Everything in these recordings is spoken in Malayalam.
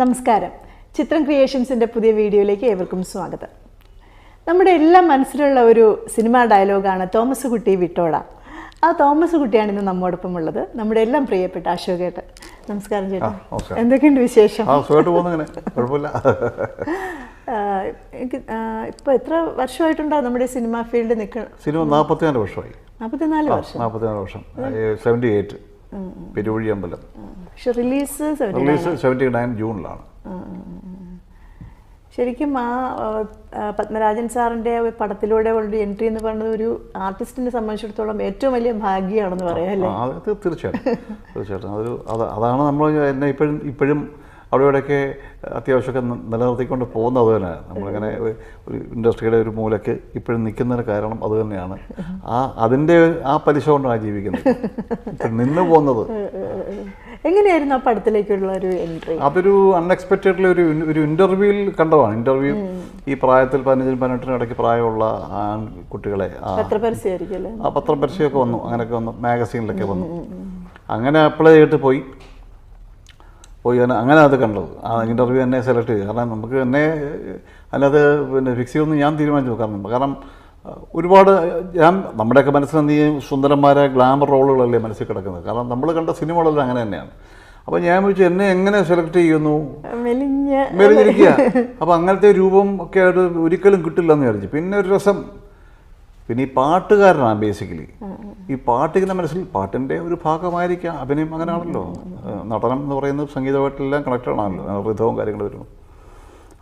നമസ്കാരം. ചിത്രം ക്രിയേഷൻസിന്റെ പുതിയ വീഡിയോയിലേക്ക് ഏവർക്കും സ്വാഗതം. നമ്മുടെ എല്ലാ മനസ്സിലുള്ള ഒരു സിനിമാ ഡയലോഗാണ് തോമസ് കുട്ടി വിട്ടോട. ആ തോമസ് കുട്ടിയാണ് ഇന്ന് നമ്മോടൊപ്പം ഉള്ളത്. നമ്മുടെ എല്ലാം പ്രിയപ്പെട്ട അശോകേട്ടൻ. നമസ്കാരം ചേട്ടാ. എന്തൊക്കെയുണ്ട് വിശേഷം? ഇപ്പൊ എത്ര വർഷമായിട്ടുണ്ടാവും നമ്മുടെ സിനിമാ ഫീൽഡ് നിൽക്കണം സിനിമ നാൽപ്പത്തിനാല് വർഷമായി. നാൽപ്പത്തിനാല് വർഷം. നാൽപ്പത്തിനാല് വർഷം. സെവന്റി എയ്റ്റ് പെരുവഴി അമ്പലം പക്ഷെ റിലീസ് റിലീസ് സെവന്റി നയൻ ജൂണിലാണ് ശരിക്കും ആ പത്മരാജൻ സാറിന്റെ പടത്തിലൂടെ ഉള്ള എൻട്രി എന്ന് പറയുന്നത് ഒരു ആർട്ടിസ്റ്റിനെ സംബന്ധിച്ചിടത്തോളം ഏറ്റവും വലിയ ഭാഗ്യമാണെന്ന് പറയാം അല്ലേ? അത് തീർച്ചയായിട്ടും. തീർച്ചയായിട്ടും. അതൊരു അത് അതാണ് നമ്മൾ എന്നെ ഇപ്പോഴും ഇപ്പോഴും അവിടെ ഇവിടെയൊക്കെ അത്യാവശ്യമൊക്കെ നിലനിർത്തിക്കൊണ്ട് പോകുന്നത് അത് തന്നെയാണ്. നമ്മളിങ്ങനെ ഒരു ഇൻഡസ്ട്രിയുടെ ഒരു മൂലയ്ക്ക് ഇപ്പോഴും നിൽക്കുന്നതിന് കാരണം അത് തന്നെയാണ്. ആ അതിന്റെ ആ പലിശ കൊണ്ടാണ് ജീവിക്കുന്നത്. നിന്ന് പോകുന്നത്. എങ്ങനെയായിരുന്നു ആ പടത്തിലേക്കുള്ള ഒരു എൻട്രി? അതൊരു അൺഎക്സ്പെക്റ്റഡ്ലി ഒരു ഒരു ഇന്റർവ്യൂവിൽ കണ്ടതാണ്. ഇന്റർവ്യൂ ഈ പ്രായത്തിൽ പതിനഞ്ചിനും പതിനെട്ടിനും ഇടയ്ക്ക് പ്രായമുള്ള ആൺകുട്ടികളെ പത്രപരസ്യമൊക്കെ വന്നു. അങ്ങനെയൊക്കെ വന്നു. മാഗസീനിലൊക്കെ വന്നു. അങ്ങനെ അപ്ലൈ ചെയ്തിട്ട് പോയി. പോയി ഞാൻ അങ്ങനെ അത് കണ്ടത്. ആ ഇന്റർവ്യൂ എന്നെ സെലക്ട് ചെയ്തു. കാരണം നമുക്ക് എന്നെ അല്ലാതെ പിന്നെ ഫിക്സ് ചെയ്യുമെന്ന് ഞാൻ തീരുമാനിച്ചു കാരണം കാരണം ഒരുപാട് ഞാൻ നമ്മുടെയൊക്കെ മനസ്സിൽ നീ സുന്ദരന്മാരെ ഗ്ലാമർ റോളുകളല്ലേ മനസ്സിൽ കിടക്കുന്നത്. കാരണം നമ്മൾ കണ്ട സിനിമകളെല്ലാം അങ്ങനെ തന്നെയാണ്. അപ്പോൾ ഞാൻ ചോദിച്ചു എന്നെ എങ്ങനെ സെലക്ട് ചെയ്യുന്നു? മെലിഞ്ഞ മെലിഞ്ഞിരിക്കുക. അപ്പോൾ അങ്ങനത്തെ രൂപം ഒക്കെ ആയിട്ട് ഒരിക്കലും കിട്ടില്ല എന്ന് വിചാരിച്ചു. പിന്നെ ഒരു രസം പിന്നെ ഈ പാട്ടുകാരനാണ് ബേസിക്കലി ഈ പാട്ടിങ്ങനെ മനസ്സിൽ പാട്ടിന്റെ ഒരു ഭാഗമായിരിക്കാം അഭിനയം അങ്ങനെയാണല്ലോ. നടനം എന്ന് പറയുന്നത് സംഗീതമായിട്ടെല്ലാം കണക്റ്റഡ് ആണല്ലോ. ഋതവും കാര്യങ്ങൾ വരുന്നു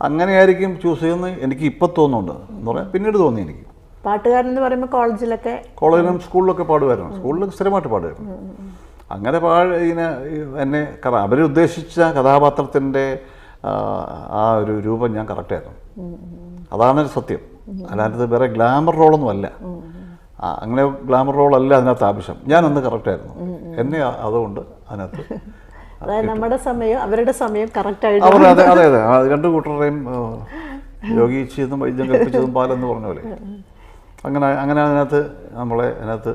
അങ്ങനെയായിരിക്കും ചൂസ് ചെയ്യുന്നത് എനിക്ക് ഇപ്പം തോന്നുന്നുണ്ട് എന്ന് പറയാം. പിന്നീട് തോന്നി എനിക്ക്. പാട്ടുകാരൻ എന്ന് പറയുമ്പോൾ കോളേജിലൊക്കെ കോളേജിലും സ്കൂളിലൊക്കെ പാടുമായിരുന്നു. സ്കൂളിൽ സ്ഥിരമായിട്ട് പാടുമായിരുന്നു. അങ്ങനെ പാട് ഇങ്ങനെ എന്നെ കഥ അവരുദ്ദേശിച്ച കഥാപാത്രത്തിന്റെ ആ ഒരു രൂപം ഞാൻ കറക്റ്റായിരുന്നു അതാണ് സത്യം. അല്ലാണ്ട് വേറെ ഗ്ലാമർ റോളൊന്നും അല്ല. അങ്ങനെ ഗ്ലാമർ റോളല്ല അതിനകത്ത് ആവശ്യം. ഞാൻ അന്ന് കറക്റ്റായിരുന്നു. എന്നെ അതുകൊണ്ട് അതിനകത്ത് അതായത് നമ്മുടെ സമയം അവരുടെ സമയം കറക്റ്റ് ആയിട്ട് അവർ അതെ അതെ അതെ. രണ്ടു കൂട്ടരുടെയും യോഗിച്ചതും വൈദ്യം കൽപ്പിച്ചതും പാലെന്ന് പറഞ്ഞ പോലെ. അങ്ങനെ അങ്ങനെ അതിനകത്ത് നമ്മളെ അതിനകത്ത്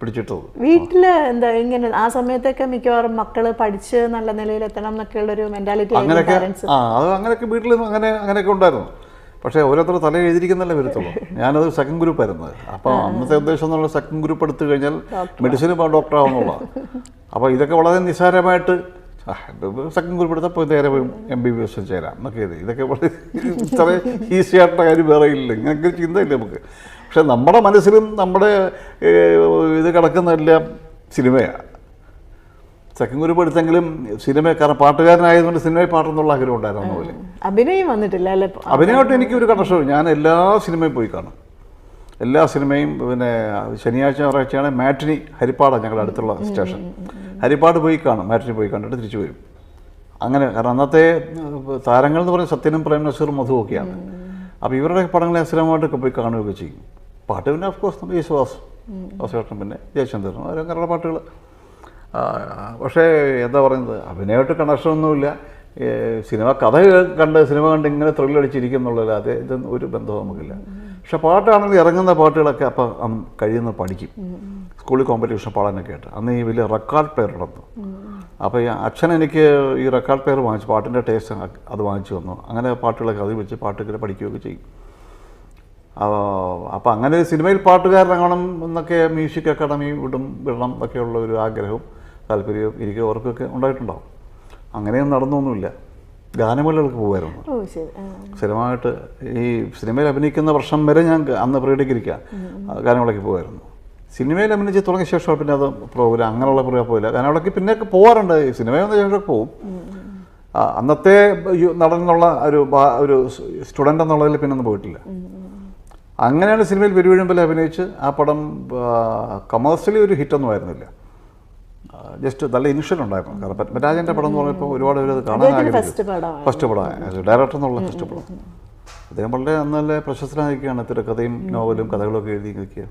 പിടിച്ചിട്ടത്. വീട്ടിൽ എന്താ ഇങ്ങനെ ആ സമയത്തൊക്കെ മിക്കവാറും മക്കൾ പഠിച്ച് നല്ല നിലയിൽ എത്തണം എന്നൊക്കെയുള്ള ഒരു മെന്റാലിറ്റി അങ്ങനെയൊക്കെ ആ അത് അങ്ങനെയൊക്കെ വീട്ടിൽ അങ്ങനെ അങ്ങനെയൊക്കെ ഉണ്ടായിരുന്നു. പക്ഷേ ഓരോരുത്തർ തല എഴുതിയിരിക്കുന്നല്ലേ വരത്തുള്ളൂ. ഞാനത് സെക്കൻഡ് ഗ്രൂപ്പ് ആയിരുന്നത് അപ്പോൾ അന്നത്തെ ഉദ്ദേശം എന്നുള്ള സെക്കൻഡ് ഗ്രൂപ്പ് എടുത്തു കഴിഞ്ഞാൽ മെഡിസിന് ഡോക്ടർ ആവുന്നുള്ള. അപ്പോൾ ഇതൊക്കെ വളരെ നിസ്സാരമായിട്ട് സെക്കൻഡ് ഗ്രൂപ്പ് എടുത്തപ്പോൾ നേരെ പോയി എം ബി ബി എസ് ചേരാം എന്നൊക്കെ ഇത്. ഇതൊക്കെ വളരെ ഇത്ര ഈസി ആയിട്ടുള്ള കാര്യം വേറെ ഇല്ല. ഇങ്ങനൊക്കെ ചിന്തയില്ല നമുക്ക്. പക്ഷേ നമ്മുടെ മനസ്സിലും നമ്മുടെ ഇത് കിടക്കുന്നതെല്ലാം സിനിമയാണ് സെക്കൻഡ് ഗ്രൂപ്പ് എടുത്തെങ്കിലും സിനിമ കാരണം പാട്ടുകാരനായതുകൊണ്ട് സിനിമയിൽ പാട്ടെന്നുള്ള ആഗ്രഹം ഉണ്ടായിരുന്നു പോലെ അഭിനയം വന്നിട്ടില്ല അല്ലെ? അഭിനയമായിട്ട് എനിക്ക് ഒരു കണക്ഷൻ ഞാൻ എല്ലാ സിനിമയും പോയി കാണും. എല്ലാ സിനിമയും പിന്നെ ശനിയാഴ്ച ഞായറാഴ്ചയാണ് മാറ്റിനി ഹരിപ്പാടാണ് ഞങ്ങളുടെ അടുത്തുള്ള സ്റ്റേഷൻ. ഹരിപ്പാട് പോയി കാണും. മാറ്റിനി പോയി കണ്ടിട്ട് തിരിച്ചു വരും. അങ്ങനെ കാരണം അന്നത്തെ താരങ്ങൾ എന്ന് പറയുന്നത് സത്യനും പ്രേം നസീറും മധു ഒക്കെയാണ്. അപ്പോൾ ഇവരുടെ പടങ്ങളെ സ്ഥിരമായിട്ടൊക്കെ പോയി കാണുകയൊക്കെ ചെയ്യും. പാട്ട് പിന്നെ ഓഫ് കോഴ്സ് നമ്മുടെ യേശുദാസ് വാസുവേട്ടൻ പിന്നെ ജയചന്ദ്രൻ അവരങ്ങനെയുള്ള പാട്ടുകൾ പക്ഷേ എന്താ പറയുന്നത്? അഭിനയമായിട്ട് കണക്ഷനൊന്നുമില്ല സിനിമ കഥ കണ്ട് സിനിമ കണ്ട് ഇങ്ങനെ ത്രില്ലടിച്ചിരിക്കും എന്നുള്ളതല്ലാതെ ഇതൊന്നും ഒരു ബന്ധവും നമുക്കില്ല. പക്ഷെ പാട്ടാണെങ്കിൽ ഇറങ്ങുന്ന പാട്ടുകളൊക്കെ അപ്പം കഴിയുന്ന പഠിക്കും. സ്കൂളിൽ കോമ്പറ്റീഷൻ പാടാനൊക്കെ ആയിട്ട് അന്ന് ഈ വലിയ റെക്കോർഡ് പ്ലെയർ നടന്നു അപ്പോൾ ഈ അച്ഛൻ എനിക്ക് ഈ റെക്കോർഡ് പ്ലെയർ വാങ്ങിച്ചു പാട്ടിന്റെ ടേസ്റ്റ് അത് വാങ്ങിച്ചു വന്നു അങ്ങനെ പാട്ടുകളൊക്കെ അതിൽ വെച്ച് പാട്ടുകളെ പഠിക്കുകയൊക്കെ ചെയ്യും. അപ്പോൾ അങ്ങനെ സിനിമയിൽ പാട്ടുകാരനാകണം എന്നൊക്കെ മ്യൂസിക് അക്കാഡമി വിടും വിടണം എന്നൊക്കെയുള്ള ഒരു ആഗ്രഹവും താല്പര്യവും ഇരിക്കുക അവർക്കൊക്കെ ഉണ്ടായിട്ടുണ്ടാവും. അങ്ങനെയൊന്നും നടന്നൊന്നുമില്ല. ഗാനമേളകൾക്ക് പോകുമായിരുന്നു. സ്ഥിരമായിട്ട് ഈ സിനിമയിൽ അഭിനയിക്കുന്ന വർഷം വരെ ഞാൻ അന്ന് പ്രീഡിഗ്രിക്കാം ഗാനമേളയ്ക്ക് പോകുമായിരുന്നു സിനിമയിൽ അഭിനയിച്ച് തുടങ്ങിയ ശേഷം പിന്നെ അത് പ്രോഗ്രാം അങ്ങനെയുള്ള പ്രോഗ്രാം പോയില്ല. ഗാനമേളയ്ക്ക് പിന്നെയൊക്കെ പോകാറുണ്ട് ഈ സിനിമ വന്ന ശേഷം പോകും അന്നത്തെ നടൻ എന്നുള്ള ഒരു ഒരു സ്റ്റുഡന്റ് എന്നുള്ളതിൽ പിന്നെ ഒന്നും പോയിട്ടില്ല അങ്ങനെയാണ് സിനിമയിൽ പെരുവഴുമ്പിൽ അഭിനയിച്ച് ആ പടം കമേഴ്സ്യലി ഒരു ഹിറ്റൊന്നും ആയിരുന്നില്ല. ജസ്റ്റ് നല്ല ഇനിഷ്യൽ ഉണ്ടായിരുന്നു. കാരണം പത്മരാജന്റെ പടം എന്ന് പറഞ്ഞപ്പോൾ ഒരുപാട് പേര് അത് കാണാൻ ആഗ്രഹിച്ചു. ഫസ്റ്റ് പടമാണ്. പടം ഡയറക്ടർ എന്നുള്ള ഫസ്റ്റ് പടം. അദ്ദേഹം വളരെ നല്ല പ്രശസ്തനായിരിക്കുകയാണ്. തിരക്കഥയും നോവലും കഥകളൊക്കെ എഴുതി നിൽക്കുക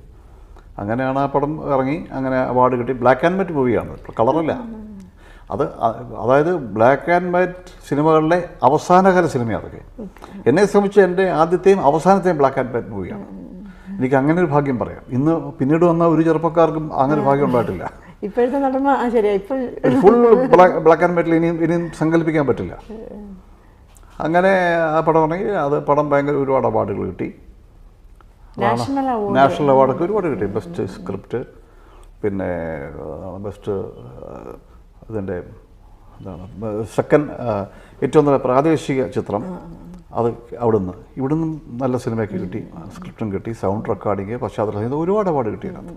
അങ്ങനെയാണ് ആ പടം ഇറങ്ങി. അങ്ങനെ അവാർഡ് കിട്ടി. ബ്ലാക്ക് ആൻഡ് വൈറ്റ് മൂവിയാണ് കളറല്ല. അത് അതായത് ബ്ലാക്ക് ആൻഡ് വൈറ്റ് സിനിമകളിലെ അവസാനകാല സിനിമയാണ് അതൊക്കെ. എന്നെ സംബന്ധിച്ച് എന്റെ ആദ്യത്തെയും അവസാനത്തെയും ബ്ലാക്ക് ആൻഡ് വൈറ്റ് മൂവിയാണ് എനിക്ക് അങ്ങനെ ഒരു ഭാഗ്യം പറയാം. ഇന്ന് പിന്നീട് വന്ന ഒരു ചെറുപ്പക്കാർക്കും അങ്ങനെ ഭാഗ്യം ഉണ്ടായിട്ടില്ല. ഇപ്പോഴത്തെ നടന്ന ആ ശരിയാ ഇപ്പോൾ ഫുൾ ബ്ലാക്ക് ആൻഡ് വൈറ്റിൽ ഇനിയും ഇനിയും സങ്കല്പിക്കാൻ പറ്റില്ല. അങ്ങനെ ആ പടം ഇറങ്ങി അത് പടം ഭയങ്കര ഒരുപാട് അവാർഡുകൾ കിട്ടി. National award. നാഷണൽ അവാർഡൊക്കെ ഒരുപാട് കിട്ടി. ബെസ്റ്റ് സ്ക്രിപ്റ്റ് പിന്നെ ബെസ്റ്റ് ഇതിന്റെ എന്താണ് സെക്കൻഡ് ഏറ്റവും നല്ല പ്രാദേശിക ചിത്രം. അത് അവിടുന്ന്. ഇവിടുന്ന് നല്ല സിനിമയൊക്കെ കിട്ടി. സ്ക്രിപ്റ്റും കിട്ടി. സൗണ്ട് റെക്കോർഡിങ് പശ്ചാത്തലം ഒരുപാട് അവാർഡ് കിട്ടിയതിനകത്ത്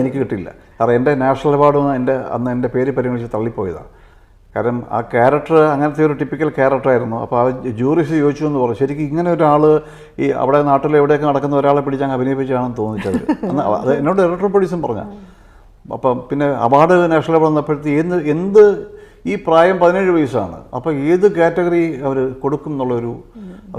എനിക്ക് കിട്ടില്ല കാരണം എന്റെ നാഷണൽ അവാർഡ് എന്റെ അന്ന് എന്റെ പേര് പരിഗണിച്ച് തള്ളിപ്പോയതാണ് കാരണം ആ ക്യാരക്ടർ അങ്ങനത്തെ ഒരു ടിപ്പിക്കൽ ക്യാരക്ടറായിരുന്നു അപ്പോൾ ആ ജൂറിസ് ചോദിച്ചു എന്ന് പറഞ്ഞു. ശരിക്കും ഇങ്ങനെ ഒരാൾ ഈ അവിടെ നാട്ടിൽ എവിടെയൊക്കെ നടക്കുന്ന ഒരാളെ പിടിച്ച് അങ്ങ് അഭിനയിപ്പിച്ചാണെന്ന് തോന്നിച്ചത് അന്ന് അത് എന്നോട് ഡയറക്ടർ പ്രൊഡ്യൂസും പറഞ്ഞ. അപ്പം പിന്നെ അവാർഡ് നാഷണൽ അവാർഡ് വന്നപ്പോഴത്തെ എന്ത് എന്ത് ഈ പ്രായം പതിനേഴ് വയസ്സാണ്. അപ്പോൾ ഏത് കാറ്റഗറി അവർ കൊടുക്കും എന്നുള്ളൊരു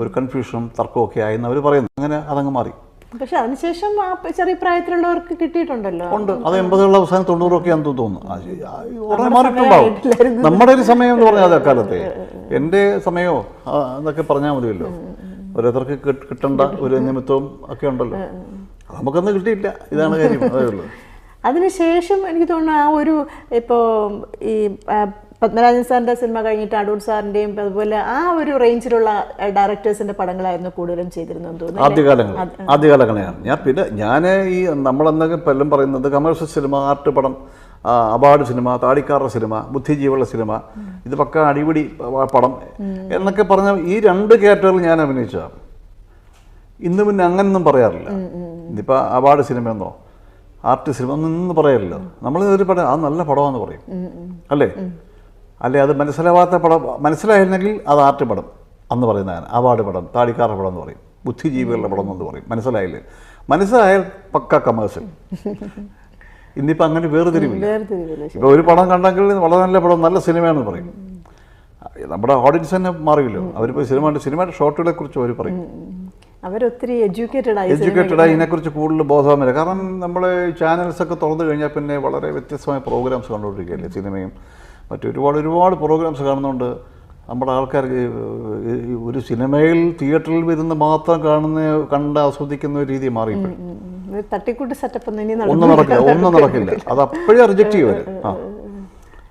ഒരു കൺഫ്യൂഷനും തർക്കമൊക്കെ ആയെന്ന് അവർ പറയുന്നു. അങ്ങനെ അതങ്ങ് മാറി. പക്ഷെ അതിനുശേഷം ചെറിയ പ്രായത്തിലുള്ളവർക്ക് കിട്ടിയിട്ടുണ്ടല്ലോ. ഉണ്ട്. അത് എൺപതുകളുടെ അവസാനം തൊണ്ണൂറൊക്കെ ആണെന്ന് തോന്നുന്നു. ഉടനെ മാറിയിട്ടുണ്ടാവും. നമ്മുടെ ഒരു സമയം എന്ന് പറഞ്ഞാൽ അക്കാലത്തെ എന്റെ സമയമോ എന്നൊക്കെ പറഞ്ഞാൽ മതിയല്ലോ. ഓരോരുത്തർക്ക് കിട്ട്- കിട്ടേണ്ട ഒരു നിമിത്തവും ഒക്കെ ഉണ്ടല്ലോ. നമുക്കൊന്നും കിട്ടിയില്ല ഇതാണ് കാര്യം. അതേ ഉള്ളൂ. അതിനുശേഷം എനിക്ക് തോന്നുന്നു ആ ഒരു ഇപ്പോൾ ഈ പത്മരാജൻ സാറിന്റെ സിനിമ കഴിഞ്ഞിട്ട് അടൂർ സാറിന്റെയും അതുപോലെ ആ ഒരു റേഞ്ചിലുള്ള ഡയറക്ടേഴ്സിന്റെ പടങ്ങളായിരുന്നു കൂടുതലും ചെയ്തിരുന്നെന്ന് തോന്നുന്നു ആദ്യകാലങ്ങൾ. ആദ്യകാലങ്ങളെയാണ്. ഞാൻ പിന്നെ ഞാൻ ഈ നമ്മളെന്നൊക്കെ പലരും പറയുന്നത് കമേഴ്ഷ്യൽ സിനിമ ആർട്ട് പടം ആ, അവാർഡ് സിനിമ താടിക്കാരുടെ സിനിമ ബുദ്ധിജീവുള്ള സിനിമ ഇത് പക്ക അടിപിടി പടം എന്നൊക്കെ പറഞ്ഞ ഈ രണ്ട് കാറ്റഗറിയിൽ ഞാൻ അഭിനയിച്ചതാണ് ഇന്ന് പിന്നെ അങ്ങനൊന്നും പറയാറില്ല. ഇതിപ്പോൾ അവാർഡ് സിനിമയെന്നോ ആർട്ട് സിനിമ ഒന്നും പറയാറില്ല. നമ്മൾ ഒരു പടം അത് നല്ല പടമാണെന്ന് പറയും. അല്ലേ? അല്ലേ അത് മനസ്സിലാവാത്ത പടം മനസ്സിലായിരുന്നെങ്കിൽ അത് ആർട്ട് പടം അന്ന് പറയുന്നതാണ് അവാർഡ് പടം താടിക്കാറ പടം എന്ന് പറയും ബുദ്ധിജീവികളുടെ പടം എന്ന് പറയും. മനസ്സിലായില്ലേ? മനസ്സിലായാൽ പക്ക കമേഴ്സ്യൽ ഇന്നിപ്പോൾ അങ്ങനെ വേർതിരിവില്ല. ഇപ്പോൾ ഒരു പടം കണ്ടെങ്കിൽ വളരെ നല്ല പടം നല്ല സിനിമയാണെന്ന് പറയും. നമ്മുടെ ഓഡിയൻസ് തന്നെ മാറിയല്ലോ. അവരിപ്പോൾ സിനിമ സിനിമയുടെ ഷോട്ടുകളെ കുറിച്ച് അവർ പറയും. അവരൊത്തിരി എഡ്യൂക്കേറ്റഡ് ആയി എഡ്യൂക്കേറ്റഡ് ഇതിനെക്കുറിച്ച് കൂടുതൽ ബോധവാന്മാർ കാരണം നമ്മൾ ചാനൽസ് ഒക്കെ തുറന്നു കഴിഞ്ഞാൽ പിന്നെ വളരെ വ്യത്യസ്തമായ പ്രോഗ്രാംസ് കണ്ടുകൊണ്ടിരിക്കുകയല്ലേ സിനിമയും മറ്റു ഒരുപാട് ഒരുപാട് പ്രോഗ്രാംസ് കാണുന്നുണ്ട്. നമ്മുടെ ആൾക്കാർക്ക് ഒരു സിനിമയിൽ തിയേറ്ററിൽ വരുന്ന മാത്രം കാണുന്ന കണ്ട് ആസ്വദിക്കുന്ന ഒരു രീതി തട്ടിക്കൂട്ട് സെറ്റപ്പ് ഒന്നും നടക്കില്ല. ഒന്നും നടക്കില്ല. അത് അപ്പോഴേ റിജക്റ്റ് ചെയ്യും ആ.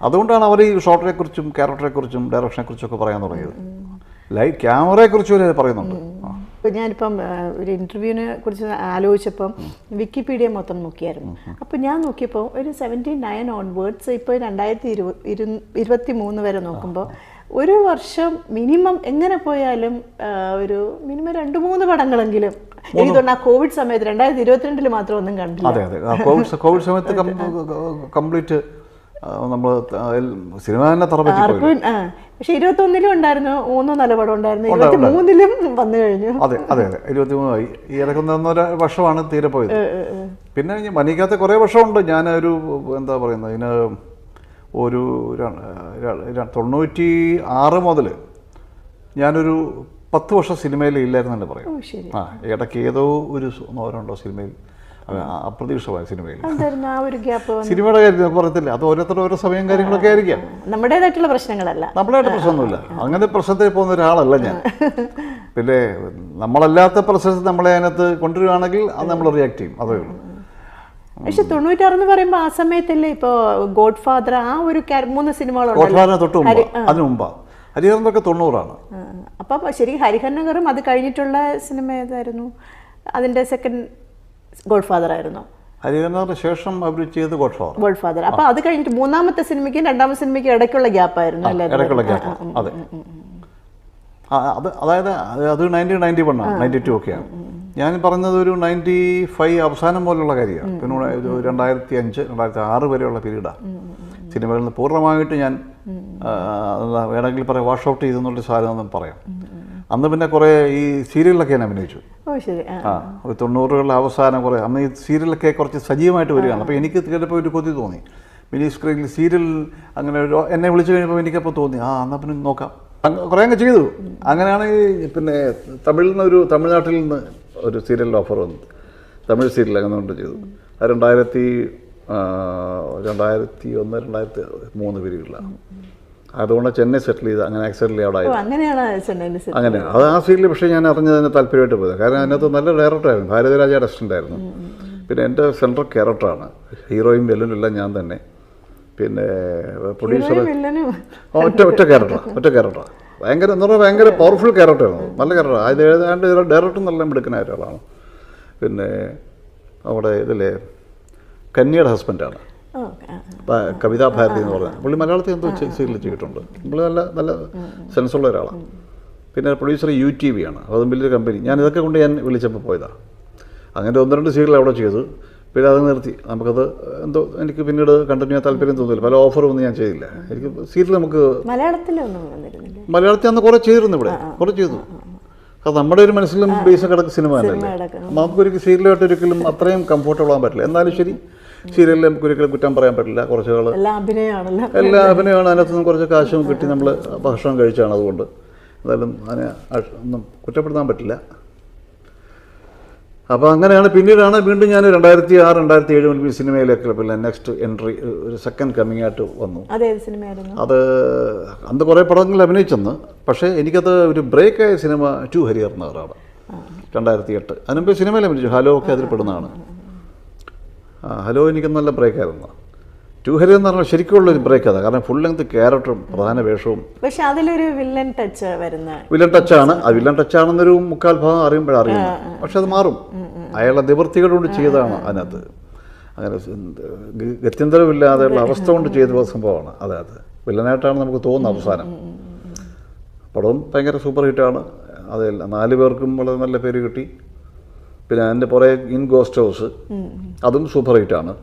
അതുകൊണ്ടാണ് അവർ ഈ ഷോട്ടിനെ കുറിച്ചും ക്യാരക്ടറെ കുറിച്ചും ഡയറക്ഷനെ കുറിച്ചും ഒക്കെ പറയാൻ തുടങ്ങിയത്. ലൈവ് ക്യാമറയെ കുറിച്ച് വരെ പറയുന്നുണ്ട്. ഇപ്പം ഞാനിപ്പം ഒരു ഇന്റർവ്യൂവിനെ കുറിച്ച് ആലോചിച്ചപ്പം വിക്കിപീഡിയ മൊത്തം നോക്കിയായിരുന്നു. അപ്പോൾ ഞാൻ നോക്കിയപ്പോൾ ഒരു സെവന്റി നയൻ ഓൺവേർഡ്സ് ഇപ്പോൾ രണ്ടായിരത്തി ഇരു ഇരു ഇരുപത്തി മൂന്ന് വരെ നോക്കുമ്പോൾ ഒരു വർഷം മിനിമം എങ്ങനെ പോയാലും ഒരു മിനിമം രണ്ട് മൂന്ന് പടങ്ങളെങ്കിലും എനിക്ക് തോന്നുന്നു ആ കോവിഡ് സമയത്ത് രണ്ടായിരത്തി ഇരുപത്തിരണ്ടിൽ മാത്രം ഒന്നും കണ്ടില്ല. അതെ അതെ. കോവിഡ് കോവിഡ് സമയത്ത് കംപ്ലീറ്റ് നമ്മൾ സിനിമ തന്നെ പക്ഷെ ഇരുപത്തൊന്നിലും ഉണ്ടായിരുന്നു മൂന്നോ നല്ല പടം ഉണ്ടായിരുന്നു ഇരുപത്തി മൂന്നിലും വന്നു കഴിഞ്ഞു. അതെ അതെ അതെ. ഇരുപത്തി മൂന്നായി ഈ ഇടയ്ക്ക് വർഷമാണ് തീരെ പോയത്. പിന്നെ മനിക്കാത്ത കുറേ വർഷമുണ്ട്. ഞാൻ ഒരു എന്താ പറയുന്നത് അതിന് ഒരു തൊണ്ണൂറ്റി ആറ് മുതൽ ഞാനൊരു പത്ത് വർഷം സിനിമയിൽ ഇല്ലായിരുന്നു പറയാം. ശരി. ആ ഇടയ്ക്ക് ഏതോ ഒരു സ- സിനിമയിൽ. അപ്രതീക്ഷിതമായ സിനിമയിൽ. സിനിമയുടെ കാര്യം നമുക്ക് പറയത്തില്ല. അത് ഓരോരുത്തരുടെ ഓരോ സമയം കാര്യങ്ങളൊക്കെ ആയിരിക്കാം. നമ്മുടേതായിട്ടുള്ള പ്രശ്നങ്ങളല്ല. നമ്മളായിട്ട് പ്രശ്നമൊന്നുമില്ല. അങ്ങനെ പ്രശ്നത്തിൽ പോകുന്ന ഒരാളല്ല ഞാൻ. പിന്നെ നമ്മളല്ലാത്ത പ്രശ്നത്തിൽ നമ്മളെ അതിനകത്ത് കൊണ്ടുവരികയാണെങ്കിൽ അത് നമ്മൾ റിയാക്ട് ചെയ്യും. അതേ ഉള്ളൂ. പക്ഷെ തൊണ്ണൂറ്റാറ് എന്ന് പറയുമ്പോൾ ആ സമയത്തല്ലേ ഇപ്പോൾ ഗോഡ് ഫാദർ ആ ഒരു മൂന്ന് സിനിമകളുണ്ടല്ലോ കോട്ട്വാറിന് തൊട്ട് മുമ്പ്. അതിന് മുമ്പാ. ഹരിഹരനൊക്കെ തൊണ്ണൂറാണ്. അപ്പം ശരി ഹരിഹരനഗറും അത് കഴിഞ്ഞിട്ടുള്ള സിനിമ ഏതായിരുന്നു? അതിന്റെ സെക്കൻഡ് ഗോഡ് ഫാദർ ആയിരുന്നു ഹരിഹരനറിന് ശേഷം അവർ ചെയ്ത് ഗോഡ് ഫാദർ ഗോഡ് ഫാദർ അപ്പൊ അത് കഴിഞ്ഞിട്ട് മൂന്നാമത്തെ സിനിമയ്ക്കും രണ്ടാമത്തെ സിനിമയ്ക്കും ഇടയ്ക്കുള്ള ഗ്യാപ്പായിരുന്നു അല്ലേ? ഇടയ്ക്കുള്ള ഗ്യാപ്പ്. അതെ. അത് അതായത് അത് നയന്റി നയന്റീൻ നയന്റി വൺ ആണ് നയന്റി ടു ഒക്കെയാണ് ഞാൻ പറഞ്ഞത് ഒരു നയന്റി ഫൈവ് അവസാനം പോലുള്ള കാര്യമാണ്. പിന്നെ ഒരു രണ്ടായിരത്തി അഞ്ച് രണ്ടായിരത്തി ആറ് വരെയുള്ള പീരീഡാണ് സിനിമകളിൽ നിന്ന് പൂർണമായിട്ട് ഞാൻ വേണമെങ്കിൽ പറയാം വാഷ് ഔട്ട് ചെയ്തെന്നുള്ള സാധനം പറയാം. അന്ന് പിന്നെ കുറേ ഈ സീരിയലിലൊക്കെ ഞാൻ അഭിനയിച്ചു. ഓ ശരി. ആ ഒരു തൊണ്ണൂറുകളുടെ അവസാനം കുറേ അന്ന് ഈ സീരിയലൊക്കെ കുറച്ച് സജീവമായിട്ട് വരികയാണ്. അപ്പോൾ എനിക്ക് ചിലപ്പോൾ ഒരു കൊതി തോന്നി. മിനി സ്ക്രീനിൽ സീരിയൽ അങ്ങനെ ഒരു എന്നെ വിളിച്ചു കഴിഞ്ഞപ്പോൾ എനിക്കപ്പോൾ തോന്നി. ആ എന്നാൽ പിന്നെ നോക്കാം. കുറേ അങ്ങ് ചെയ്തു. അങ്ങനെയാണ് ഈ പിന്നെ തമിഴിൽ നിന്ന് ഒരു തമിഴ്നാട്ടിൽ നിന്ന് ഒരു സീരിയലിന്റെ ഓഫർ വന്നത്. തമിഴ് സീരിയൽ അങ്ങനെ കൊണ്ട് ചെയ്തു. അത് രണ്ടായിരത്തി രണ്ടായിരത്തി ഒന്ന് രണ്ടായിരത്തി മൂന്ന് പീരീഡിലാണ് അതുകൊണ്ട് ചെന്നൈ സെറ്റിൽ ചെയ്ത് അങ്ങനെ ആക്സിഡന്റ് അവിടെ ഓ അങ്ങനെയാണ് അങ്ങനെ അത് ആ സീരിയൽ പക്ഷേ ഞാൻ അറിഞ്ഞതിന് താല്പര്യമായിട്ട് പോയത്. കാരണം അതിനകത്ത് നല്ല ഡയറക്ടറായിരുന്നു ഭാരതരാജയുടെ അസിസ്റ്റന്റ് ആയിരുന്നു. പിന്നെ എന്റെ സെൻട്രൽ ക്യാരക്ടറാണ് ഹീറോയും വില്ലനും എല്ലാം ഞാൻ തന്നെ. പിന്നെ പ്രൊഡ്യൂസർ ഒറ്റ ഒറ്റ ക്യാരക്ടറാണ് ഒറ്റ ക്യാരക്ടറാണ് ഭയങ്കര എന്ന് പറഞ്ഞാൽ ഭയങ്കര പവർഫുൾ ക്യാരക്ടറാണ് നല്ല ക്യാരക്ടറാണ് അത് എഴുതാണ്ട് ഡയറക്ടർ നല്ല എടുക്കുന്ന ഒരാളാണ്. പിന്നെ അവിടെ ഇതിലെ കന്യയുടെ ഹസ്ബൻഡാണ് കവിതാ ഭാരതി എന്ന് പറഞ്ഞാൽ പുള്ളി മലയാളത്തിൽ എന്തോ സീരിയൽ ചെയ്തിട്ടുണ്ട്. പുള്ളി നല്ല നല്ല സെൻസുള്ള ഒരാളാണ് പിന്നെ പ്രൊഡ്യൂസർ യു ടി വി ആണ്. അതും വലിയൊരു കമ്പനി ഞാൻ ഇതൊക്കെ കൊണ്ട് ഞാൻ വിളിച്ചപ്പോൾ പോയതാണ് അങ്ങനെ ഒന്ന് രണ്ട് സീരിയൽ അവിടെ ചെയ്തു. പിന്നെ അത് നിർത്തി. നമുക്കത് എന്തോ എനിക്ക് പിന്നീട് കണ്ടിന്യൂ ചെയ്യാൻ താല്പര്യം തോന്നില്ല പല ഓഫറും ഒന്നും ഞാൻ ചെയ്തില്ല. എനിക്ക് സീരിയൽ നമുക്ക് മലയാളത്തിൽ അന്ന് കുറേ ചെയ്തിരുന്നു ഇവിടെ. കുറേ ചെയ്തു. അത് നമ്മുടെ ഒരു മനസ്സിലും ബേസ് കിടക്കുന്ന സിനിമ തന്നെയല്ലേ. നമുക്കൊരിക്കലും സീരിയലായിട്ട് ഒരിക്കലും അത്രയും കംഫർട്ടബിൾ ആകാൻ പറ്റില്ല. എന്നാലും ശരി സീരിയലിൽ നമുക്ക് ഒരിക്കലും കുറ്റം പറയാൻ പറ്റില്ല. കുറച്ച് നാൾ എല്ലാം അഭിനയമാണ്. അതിനകത്ത് നിന്ന് കുറച്ച് കാശും കിട്ടി നമ്മൾ ഭക്ഷണം കഴിച്ചാണ് അതുകൊണ്ട്. എന്തായാലും അതിനെ ഒന്നും കുറ്റപ്പെടുത്താൻ പറ്റില്ല. അപ്പോൾ അങ്ങനെയാണ്. പിന്നീടാണ് വീണ്ടും ഞാൻ രണ്ടായിരത്തി ആറ് രണ്ടായിരത്തി ഏഴ് മുൻപ് സിനിമയിലേക്ക് പിന്നെ നെക്സ്റ്റ് എൻട്രി ഒരു സെക്കൻഡ് കമ്മിങ് ആയിട്ട് വന്നു. അത് അന്ന് കുറേ പടങ്ങളിൽ അഭിനയിച്ചെന്ന്. പക്ഷേ എനിക്കത് ഒരു ബ്രേക്കായ സിനിമ ടു ഹരിയർ നഗറാണ് രണ്ടായിരത്തി എട്ട്. അതിനുമ്പ് സിനിമയിൽ അഭിനയിച്ചു. ഹലോ ഒക്കെ അതിൽ പെടുന്നതാണ്. ഹലോ എനിക്ക് നല്ല ബ്രേക്കായിരുന്നു ടു ഹരി എന്ന് പറഞ്ഞാൽ ശരിക്കുള്ളൊരു ബ്രേക്ക് അതാണ് കാരണം ഫുൾ ലെങ്ത് ക്യാരക്ടറും പ്രധാന വേഷവും. പക്ഷെ അതിലൊരു വില്ലൻ ടച്ച് വരുന്ന വില്ലൻ ടച്ചാണ് ആ വില്ലൻ ടച്ച് ടച്ചാണെന്നൊരു മുക്കാൽ ഭാഗം അറിയുമ്പോഴറിയും അറിയുന്നത് പക്ഷെ അത് മാറും. അയാളുടെ നിവൃത്തികൾ കൊണ്ട് ചെയ്തതാണ് അതിനകത്ത്. അങ്ങനെ ഗത്യന്തരമില്ലാതെയുള്ള അവസ്ഥ കൊണ്ട് ചെയ്ത സംഭവമാണ് അതായത് വില്ലനായിട്ടാണ് നമുക്ക് തോന്നുന്നത് അവസാനം. പടവും ഭയങ്കര സൂപ്പർ ഹിറ്റാണ് അതെല്ലാം നാല് പേർക്കും വളരെ നല്ല പേര് കിട്ടി. പിന്നെ അതിന്റെ പുറകെ ഇൻ ഗോസ്റ്റ് ഹൗസ് അതും സൂപ്പർ ഹിറ്റാണ്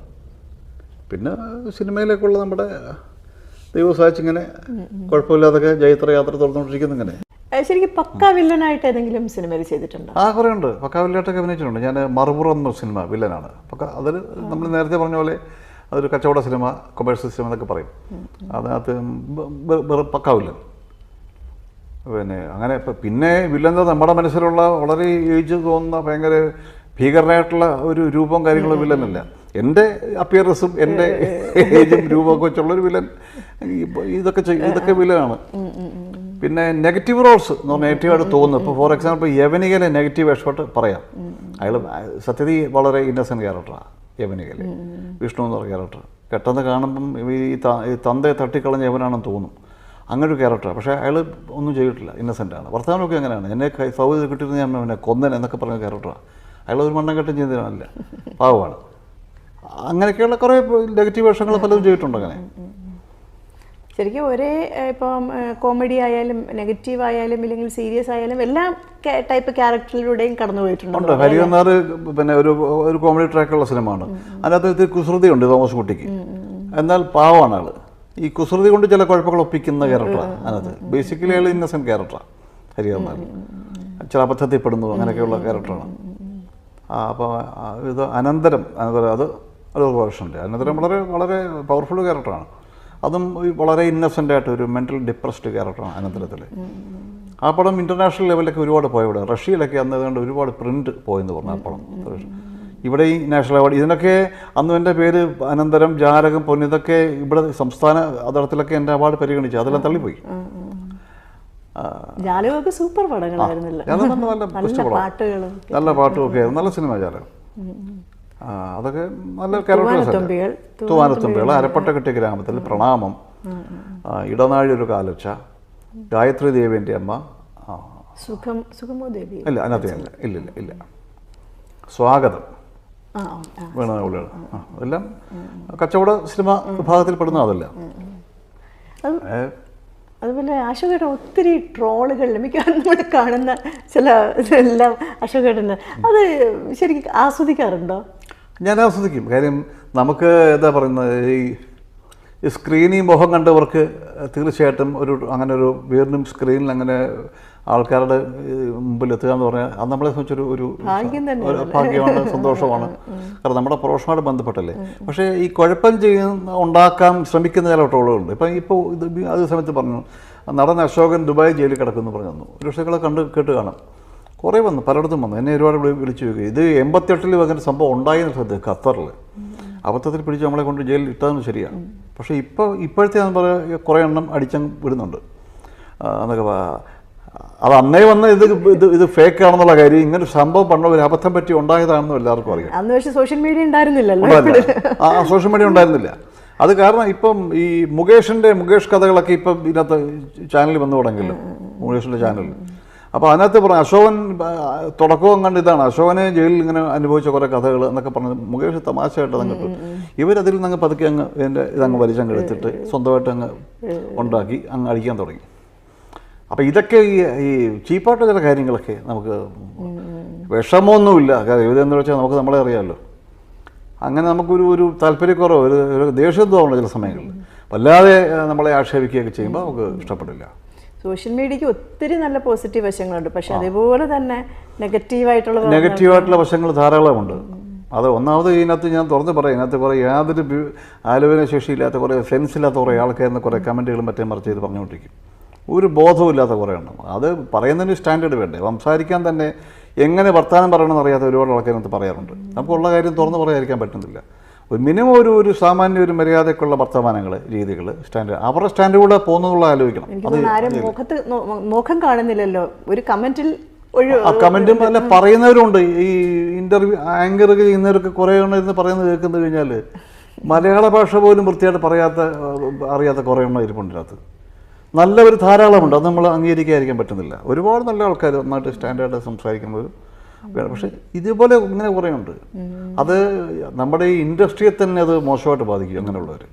പിന്നെ സിനിമയിലേക്കുള്ള നമ്മുടെ ദൈവം ഇങ്ങനെ കുഴപ്പമില്ലാതൊക്കെ ജൈത്ര യാത്ര തുറന്നുകൊണ്ടിരിക്കുന്നു ഇങ്ങനെ ശരിക്കും പക്ക വില്ലനായിട്ട് ഏതെങ്കിലും സിനിമയിൽ ചെയ്തിട്ടുണ്ടോ? ആ കുറേ ഉണ്ട്. പക്ക വില്ലായിട്ടൊക്കെ അഭിനയിച്ചിട്ടുണ്ട്. ഞാൻ മറുപുറം എന്ന സിനിമ വില്ലനാണ്. പക്ക അതിൽ നമ്മൾ നേരത്തെ പറഞ്ഞ പോലെ അതൊരു കച്ചവട സിനിമ കൊമേഴ്സ്യൽ സിനിമ എന്നൊക്കെ പറയും. അതിനകത്ത് പക്ക വില്ലൻ. പിന്നെ അങ്ങനെ ഇപ്പം പിന്നെ വില്ലൻ എന്ന് നമ്മുടെ മനസ്സിലുള്ള വളരെ ഏജ് തോന്നുന്ന ഭയങ്കര ഭീകരനായിട്ടുള്ള ഒരു രൂപവും കാര്യങ്ങളും വില്ലനല്ല. എന്റെ അപ്പിയറസും എന്റെ ഏജും രൂപമൊക്കെ വെച്ചുള്ളൊരു വില്ലൻ. ഇതൊക്കെ ഇതൊക്കെ വില്ലനാണ്. പിന്നെ നെഗറ്റീവ് റോൾസ് എന്ന് പറഞ്ഞാൽ നെഗറ്റീവായിട്ട് തോന്നുന്നു. ഇപ്പോൾ ഫോർ എക്സാമ്പിൾ യവനികയിലെ നെഗറ്റീവ് എക്സ്പെർട്ട് പറയാം. അയാൾ സത്യത്തിൽ വളരെ ഇന്നസെന്റ് ക്യാരക്ടറാണ് യവനികയിൽ വിഷ്ണു എന്ന് പറഞ്ഞ ക്യാരക്ടർ പെട്ടെന്ന് കാണുമ്പം ഈ തന്തയെ തട്ടിക്കളഞ്ഞ യവനാണെന്ന് തോന്നും. അങ്ങനെ ഒരു ക്യാരക്ടറാണ് പക്ഷേ അയാൾ ഒന്നും ചെയ്തിട്ടില്ല. ഇന്നസെന്റാണ് വർത്തമാനമൊക്കെ അങ്ങനെയാണ്. എന്നെ കൈ- സൗകര്യം കിട്ടിയിരുന്ന ഞാൻ പിന്നെ കൊന്നൻ എന്നൊക്കെ പറഞ്ഞ ക്യാരക്ടറാണ് അയാൾ ഒരു മണ്ണം കെട്ടും ചെയ്തതല്ല പാവമാണ്. അങ്ങനെയൊക്കെയുള്ള കുറേ നെഗറ്റീവ് വേഷങ്ങൾ പലതും ചെയ്തിട്ടുണ്ട് അങ്ങനെ. ശരിക്കും ഒരേ ഇപ്പം കോമഡി ആയാലും നെഗറ്റീവ് ആയാലും ഇല്ലെങ്കിൽ സീരിയസ് ആയാലും എല്ലാ ടൈപ്പ് ക്യാരക്ടറിലൂടെയും കടന്നു പോയിട്ടുണ്ട്. ഉണ്ട്. ഹരിഹന്നാർ പിന്നെ ഒരു ഒരു കോമഡി ട്രാക്കുള്ള സിനിമയാണ്. അതിനകത്ത് ഇത്തിരി കുസൃതിയുണ്ട് തോമസ് കുട്ടിക്ക്. എന്നാൽ പാവമാണ് ആൾ. ഈ കുസൃതി കൊണ്ട് ചില കുഴപ്പങ്ങൾ ഒപ്പിക്കുന്ന ക്യാരക്ടറാണ് അതിനകത്ത് ബേസിക്കലി അയാൾ ഇന്നസെന്റ് ക്യാരക്ടറാണ് ഹരിഹന്നാർ ചില അബദ്ധത്തിൽ പെടുന്നു അങ്ങനെയൊക്കെയുള്ള ക്യാരക്ടറാണ് അപ്പോൾ ഇത് അനന്തരം അനന്തരം അത് അതൊരു വേർഷനുണ്ട് അനന്തരം വളരെ വളരെ പവർഫുൾ ക്യാരക്ടറാണ് അതും വളരെ ഇന്നസെന്റ് ആയിട്ട് ഒരു മെന്റൽ ഡിപ്രസ്ഡ് ക്യാരക്ടറാണ് അനന്തരത്തിൽ ആ പടം ഇന്റർനാഷണൽ ലെവലിലൊക്കെ ഒരുപാട് പോയവിടെ. റഷ്യയിലൊക്കെ അന്ന് ഏതാണ്ട് ഒരുപാട് പ്രിന്റ് പോയെന്ന് പറഞ്ഞു ആ പടം. ഇവിടെ ഈ നാഷണൽ അവാർഡ് ഇതിനൊക്കെ അന്ന് എന്റെ പേര് അനന്തരം ജാരകം പൊന്നു ഇതൊക്കെ ഇവിടെ സംസ്ഥാന അതടത്തിലൊക്കെ എന്റെ അവാർഡ് പരിഗണിച്ചു അതെല്ലാം തള്ളിപ്പോയി. ജാലകമൊക്കെ സൂപ്പർ പടങ്ങളായിരുന്നില്ല നല്ല നല്ല നല്ല പാട്ടുകളും നല്ല പാട്ടും ഒക്കെ നല്ല സിനിമ ജാലകം. അതൊക്കെ നല്ല ക്യാരക്ടേഴ്സ് തൂവാനത്തുമ്പികൾ അരപ്പട്ട കെട്ടിയ ഗ്രാമത്തിൽ പ്രണാമം. ഇടനാഴി ഒരു കാലച്ച. ഗായത്രി ദേവിന്റെ അമ്മ. സുഖം സുഖമോ ദേവി? ഇല്ല അതിനകത്ത് ഇല്ല ഇല്ല ഇല്ല. സ്വാഗതം. വേണുവിളികൾ അതെല്ലാം കച്ചവട സിനിമ വിഭാഗത്തിൽ പെടുന്ന അതല്ല അതുപോലെ അശോകേട്ടൻ ഒത്തിരി ട്രോളുകൾ മിക്കവാറും നമ്മൾ കാണുന്ന ചില ഇതെല്ലാം അശോകേട്ടന്. അത് ശരിക്കും ആസ്വദിക്കാറുണ്ടോ? ഞാൻ ആസ്വദിക്കും. കാര്യം നമുക്ക് എന്താ പറയുന്നത് ഈ സ്ക്രീനി സ്ക്രീനിൽ മുഖം കണ്ടവർക്ക് തീർച്ചയായിട്ടും ഒരു അങ്ങനെ ഒരു വീണ്ടും സ്ക്രീനിൽ അങ്ങനെ ആൾക്കാരുടെ മുമ്പിൽ എത്തുക എന്ന് പറഞ്ഞാൽ അത് നമ്മളെ സംബന്ധിച്ചൊരു ഒരു ഭാഗ്യം ഒരു ഭാഗ്യമാണ് സന്തോഷമാണ്. കാരണം നമ്മുടെ പ്രൊഫഷനുമായിട്ട് ബന്ധപ്പെട്ടല്ലേ? പക്ഷേ ഈ കുഴപ്പം ചെയ്യുന്ന ഉണ്ടാക്കാൻ ശ്രമിക്കുന്ന ചില ട്രോളുകളുണ്ട് ഇപ്പം ഇപ്പോൾ ഇത് അത് സമയത്ത് പറഞ്ഞു നടൻ അശോകൻ ദുബായ് ജയിലിൽ കിടക്കുമെന്ന് പറഞ്ഞു തന്നു ഒരു പക്ഷേ കണ്ട് കേട്ട് കാണാം. കുറേ വന്നു പലയിടത്തും വന്നു. എന്നെ ഒരുപാട് വിളി- വിളിച്ചു ചോദിക്കും ഇത് എൺപത്തെട്ടിൽ അങ്ങനെ സംഭവം ഉണ്ടായെന്ന് ശ്രദ്ധ ഖത്തറിൽ അബദ്ധത്തിൽ പിടിച്ച് നമ്മളെ കൊണ്ട് ജയിലിൽ ഇട്ടതെന്ന് ശരിയാണ്. പക്ഷേ ഇപ്പോൾ ഇപ്പോഴത്തെ പറയുക പറയാം കുറേ എണ്ണം അടിച്ചങ്ങ് വിടുന്നുണ്ട്. എന്നൊക്കെ അത് അന്നേ വന്ന് ഇത് ഇത് ഇത് ഫേക്ക് ആണെന്നുള്ള കാര്യം ഇങ്ങനെ ഒരു സംഭവം പണ്ട് ഒരു അബദ്ധം പറ്റി ഉണ്ടായതാണെന്ന് എല്ലാവർക്കും അറിയാം. അന്ന് പക്ഷേ സോഷ്യൽ മീഡിയ ഉണ്ടായിരുന്നില്ലല്ലോ ഉണ്ടല്ല. ആ സോഷ്യൽ മീഡിയ ഉണ്ടായിരുന്നില്ല. അത് കാരണം ഇപ്പം ഈ മുകേഷിന്റെ മുകേഷ് കഥകളൊക്കെ ഇപ്പം ഇതിനകത്ത് ചാനലിൽ വന്നു തുടങ്ങിയല്ലോ. മുകേഷിന്റെ ചാനലിൽ. അപ്പോൾ അതിനകത്ത് പറഞ്ഞു അശോകൻ തുടക്കവും കണ്ട് ഇതാണ്. അശോകനെ ജയിലിൽ ഇങ്ങനെ അനുഭവിച്ച കുറേ കഥകൾ എന്നൊക്കെ പറഞ്ഞ് മുകേഷ് തമാശയായിട്ട് അതങ്ങ് ഇട്ടു ഇവരതിൽ നിന്ന് അങ്ങ് പതുക്കെ അങ്ങ് ഇതിന്റെ ഇതങ്ങ് വലിച്ചങ്ങ് എടുത്തിട്ട് സ്വന്തമായിട്ട് അങ്ങ് ഉണ്ടാക്കി അങ്ങ് അടിക്കാൻ തുടങ്ങി. അപ്പോൾ ഇതൊക്കെ ഈ ഈ ചീപ്പായിട്ട് ചില കാര്യങ്ങളൊക്കെ നമുക്ക് വിഷമമൊന്നുമില്ല. കാര്യം ഇതെന്ന് വെച്ചാൽ നമുക്ക് നമ്മളെ അറിയാമല്ലോ അങ്ങനെ നമുക്കൊരു ഒരു താല്പര്യക്കുറവ് ഒരു ഒരു ദേഷ്യം തോന്നണം ചില സമയങ്ങളിൽ. വല്ലാതെ നമ്മളെ ആക്ഷേപിക്കുകയൊക്കെ ചെയ്യുമ്പോൾ നമുക്ക് ഇഷ്ടപ്പെടില്ല. സോഷ്യൽ മീഡിയക്ക് ഒത്തിരി നല്ല പോസിറ്റീവ് വശങ്ങളുണ്ട്. പക്ഷെ അതേപോലെ തന്നെ നെഗറ്റീവായിട്ടുള്ള നെഗറ്റീവായിട്ടുള്ള വശങ്ങൾ ധാരാളമുണ്ട്. അത് ഒന്നാമത് ഇതിനകത്ത് ഞാൻ തുറന്ന് പറയാം. ഇതിനകത്ത് കുറേ യാതൊരു ആലോചന ശേഷിയില്ലാത്ത കുറേ സെൻസ് ഇല്ലാത്ത കുറേ ആൾക്കാരെന്ന് കുറേ കമന്റുകളും മറ്റേ മറിച്ച് ചെയ്ത് പറഞ്ഞുകൊണ്ടിരിക്കും. ഒരു ബോധവുമില്ലാത്ത കുറേ എണ്ണം. അത് പറയുന്നതിന് സ്റ്റാൻഡേർഡ് വേണ്ടേ? സംസാരിക്കാൻ തന്നെ എങ്ങനെ വർത്തമാനം പറയണമെന്ന് അറിയാത്ത ഒരുപാട് ആൾക്കാരത്ത് പറയാറുണ്ട്. നമുക്കുള്ള കാര്യം തുറന്ന് പറയാതിരിക്കാൻ പറ്റുന്നില്ല. ഒരു മിനിമം ഒരു ഒരു സാമാന്യ ഒരു മര്യാദക്കുള്ള വർത്തമാനങ്ങൾ രീതികൾ സ്റ്റാൻഡേർഡ് അവരുടെ സ്റ്റാൻഡേർഡ് പോകുന്നുള്ള ആലോചിക്കണം. ആരും മുഖത്ത് മുഖം കാണുന്നില്ലല്ലോ. ഒരു കമന്റിൽ കമന്റും അല്ല പറയുന്നവരുണ്ട്. ഈ ഇന്റർവ്യൂ ആങ്കർ ചെയ്യുന്നവരൊക്കെ കുറേ എണ്ണം ഇരുന്ന് പറയുന്നത് കേൾക്കുന്നത് കഴിഞ്ഞാൽ മലയാള ഭാഷ പോലും വൃത്തിയായിട്ട് പറയാത്ത അറിയാത്ത കുറേ എണ്ണം ഇരിപ്പുണ്ട് നല്ലവർ ധാരാളമുണ്ട്. അത് നമ്മൾ അംഗീകരിക്കാതിരിക്കാൻ പറ്റുന്നില്ല. ഒരുപാട് നല്ല ആൾക്കാർ നന്നായിട്ട് സ്റ്റാൻഡേർഡ് സംസാരിക്കുന്നവർ പക്ഷെ ഇതുപോലെ ഇങ്ങനെ കുറേ ഉണ്ട്. അത് നമ്മുടെ ഈ ഇൻഡസ്ട്രിയെ തന്നെ അത് മോശമായിട്ട് ബാധിക്കും അങ്ങനെയുള്ളവർ.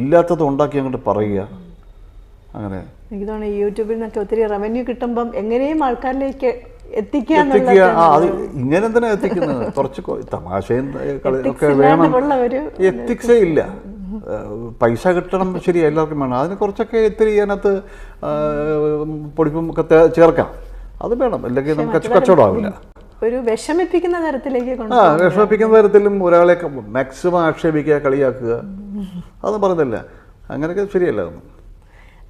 ഇല്ലാത്തത് ഉണ്ടാക്കി അങ്ങോട്ട് പറയുക. അങ്ങനെ. എനിക്ക് തോന്നുന്നു യൂട്യൂബിൽ നിന്നൊക്കെ ഒത്തിരി റവന്യൂ കിട്ടുമ്പം എങ്ങനെയും ആൾക്കാരിലേക്ക് എത്തിക്കുക അത് ഇങ്ങനെ തന്നെ എത്തിക്കുന്നത്. കുറച്ച് തമാശയും ഒക്കെ വേണം. എത്തിക്സേ ഇല്ല. പൈസ കിട്ടണം ശരി എല്ലാവർക്കും വേണം. അതിന് കുറച്ചൊക്കെ ഇത്തിരി അതിനകത്ത് പൊടിപ്പും ഒക്കെ ചേർക്കാം. അത് വേണം. അല്ലെങ്കിൽ നമുക്ക് കച്ച- കച്ചവടമാവില്ല. ഒരു വിഷമിപ്പിക്കുന്ന തരത്തിലേക്ക് ആ വിഷമിപ്പിക്കുന്ന തരത്തിലും ഒരാളെ മാക്സിമം ആക്ഷേപിക്കുക കളിയാക്കുക. അതൊന്നും പറഞ്ഞില്ല. അങ്ങനെയൊക്കെ ശരിയല്ല